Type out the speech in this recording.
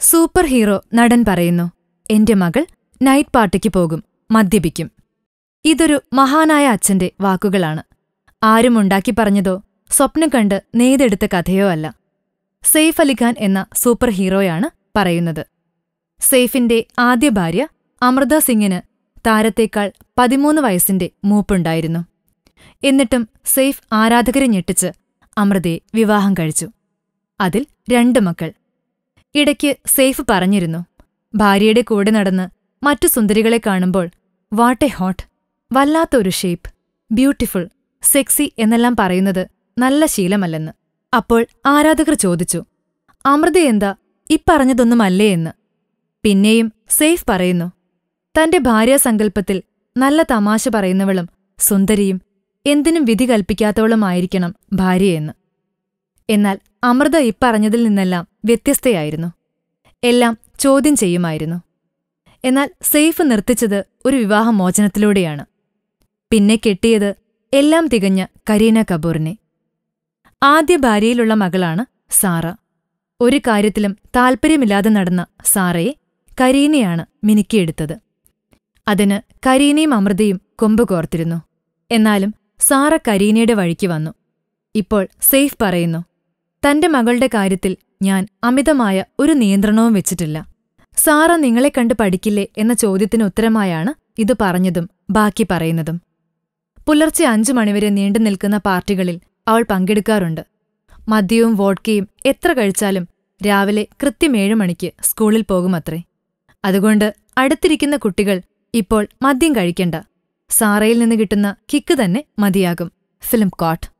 Super hero നടൻ പറയുന്നു എന്റെ മകൾ നൈറ്റ് പാർട്ടിക്ക് പോകും മദ്യപിക്കും. ഇതൊരു മഹാനായ അച്ഛന്റെ വാക്കുകളാണ്. ആരും ഉണ്ടാക്കി പറഞ്ഞതോ സ്വപ്നം കണ്ട് നെയ്തെടുത്ത കഥയോ അല്ല. സെയ്ഫ് അലിഖാൻ എന്ന സൂപ്പർ ഹീറോയാണ് പറയുന്നത്. സെയ്ഫിന്റെ ആദ്യ ഭാര്യ അമൃത സിംഗിന് താരത്തേക്കാൾ പതിമൂന്ന് വയസ്സിന്റെ മൂപ്പുണ്ടായിരുന്നു. എന്നിട്ടും സെയ്ഫ് ആരാധകരെ ഞെട്ടിച്ച് അമൃതയെ വിവാഹം കഴിച്ചു. അതിൽ രണ്ട് മക്കൾ. ഇടയ്ക്ക് സേഫ് പറഞ്ഞിരുന്നു. ഭാര്യയുടെ കൂടെ നടന്ന് മറ്റു സുന്ദരികളെ കാണുമ്പോൾ വാട്ട് എ ഹോട്ട്. വല്ലാത്തൊരു ഷേപ്പ്. ബ്യൂട്ടിഫുൾ. സെക്സി എന്നെല്ലാം പറയുന്നത് നല്ല ശീലമല്ലെന്ന്. അപ്പോൾ ആരാധകർ ചോദിച്ചു അമൃത അമൃതയെന്താ ഇപ്പറഞ്ഞതൊന്നുമല്ലേ എന്ന്? പിന്നെയും സേഫ് പറയുന്നു തന്റെ ഭാര്യാസങ്കല്പത്തിൽ നല്ല തമാശ പറയുന്നവളും സുന്ദരിയും എന്തിനും വിധി കൽപ്പിക്കാത്തവളുമായിരിക്കണം ഭാര്യയെന്ന് എന്നാൽ അമൃത ഇപ്പറഞ്ഞതിൽ നിന്നെല്ലാം വ്യത്യസ്തയായിരുന്നു. എല്ലാം ചോദ്യം ചെയ്യുമായിരുന്നു. എന്നാൽ സെയ്ഫ് നിർത്തിച്ചത് ഒരു വിവാഹമോചനത്തിലൂടെയാണ്. പിന്നെ കെട്ടിയത് എല്ലാം തികഞ്ഞ കരീന കപൂറിനെ. ആദ്യ ഭാര്യയിലുള്ള മകളാണ് സാറ. ഒരു കാര്യത്തിലും താൽപ്പര്യമില്ലാതെ നടന്ന സാറയെ കരീനയാണ് മിനുക്കിയെടുത്തത്. അതിന് കരീനയും അമൃതയും കൊമ്പ് കോർത്തിരുന്നു. എന്നാലും സാറ കരീനയുടെ വഴിക്ക് വന്നു. ഇപ്പോൾ സെയ്ഫ് പറയുന്നു. തന്റെ മകളുടെ കാര്യത്തിൽ ഞാൻ അമിതമായ ഒരു നിയന്ത്രണവും വെച്ചിട്ടില്ല. സാറ നിങ്ങളെ കണ്ട് പഠിക്കില്ലേ എന്ന ചോദ്യത്തിന് ഉത്തരമായാണ് ഇത് പറഞ്ഞതും ബാക്കി പറയുന്നതും. പുലർച്ചെ അഞ്ചു മണിവരെ നീണ്ടു നിൽക്കുന്ന പാർട്ടികളിൽ അവൾ പങ്കെടുക്കാറുണ്ട്. മദ്യവും വോഡ്കയും എത്ര കഴിച്ചാലും രാവിലെ കൃത്യം ഏഴു മണിക്ക് സ്കൂളിൽ പോകുമത്രേ. അതുകൊണ്ട് അടുത്തിരിക്കുന്ന കുട്ടികൾ ഇപ്പോൾ മദ്യം കഴിക്കണ്ട. സാറയിൽ നിന്ന് കിട്ടുന്ന കിക്ക് തന്നെ മതിയാകും. Film coat.